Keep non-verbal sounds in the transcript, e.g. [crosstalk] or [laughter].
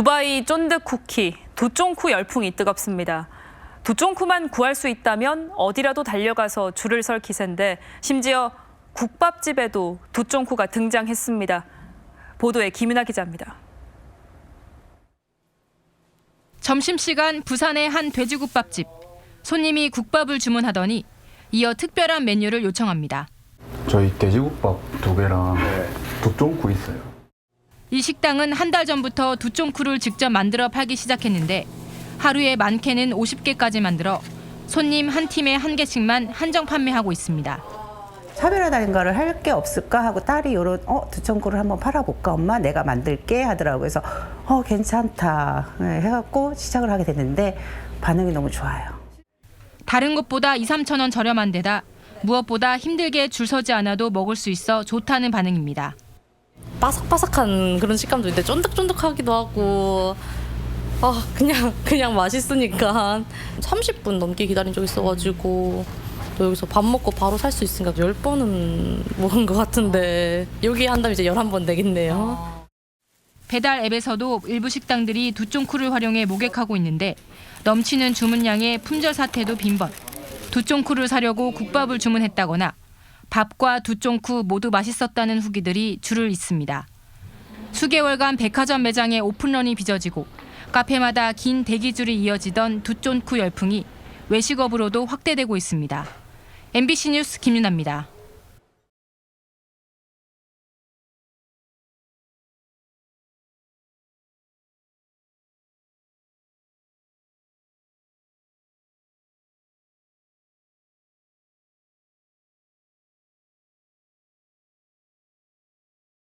두바이 쫀득 쿠키, 두쫑쿠 열풍이 뜨겁습니다. 두쫑쿠만 구할 수 있다면 어디라도 달려가서 줄을 설 기세인데 심지어 국밥집에도 두쫑쿠가 등장했습니다. 보도에 김윤아 기자입니다. 점심시간 부산의 한 돼지국밥집. 손님이 국밥을 주문하더니 이어 특별한 메뉴를 요청합니다. 저희 돼지국밥 두 개랑 두쫑구 있어요. 이 식당은 한 달 전부터 두쫑쿠를 직접 만들어 팔기 시작했는데 하루에 많게는 50개까지 만들어 손님 한 팀에 한 개씩만 한정 판매하고 있습니다. 차별화된 거를 할 게 없을까 하고 딸이 요런 어 두청구를 한번 팔아볼까 엄마 내가 만들게 하더라고요 그래서 어 괜찮다 네, 해갖고 시작을 하게 됐는데 반응이 너무 좋아요 다른 것보다 2, 3천 원 저렴한 데다 무엇보다 힘들게 줄 서지 않아도 먹을 수 있어 좋다는 반응입니다. 바삭바삭한 그런 식감도 있는데 쫀득쫀득하기도 하고 아 그냥 [laughs] 그냥 맛있으니까 30분 넘게 기다린 적 있어가지고 또 여기서 밥 먹고 바로 살 수 있으니까 10번은 먹은 것 같은데 여기 한다면 이제 11번 되겠네요 배달 앱에서도 일부 식당들이 두 쫑쿠를 활용해 모객하고 있는데 넘치는 주문량에 품절 사태도 빈번. 두 쫑쿠를 사려고 국밥을 주문했다거나 밥과 두쫑쿠 모두 맛있었다는 후기들이 줄을 잇습니다. 수개월간 백화점 매장에 오픈런이 빚어지고 카페마다 긴 대기줄이 이어지던 두쫑쿠 열풍이 외식업으로도 확대되고 있습니다. MBC 뉴스 김윤아입니다.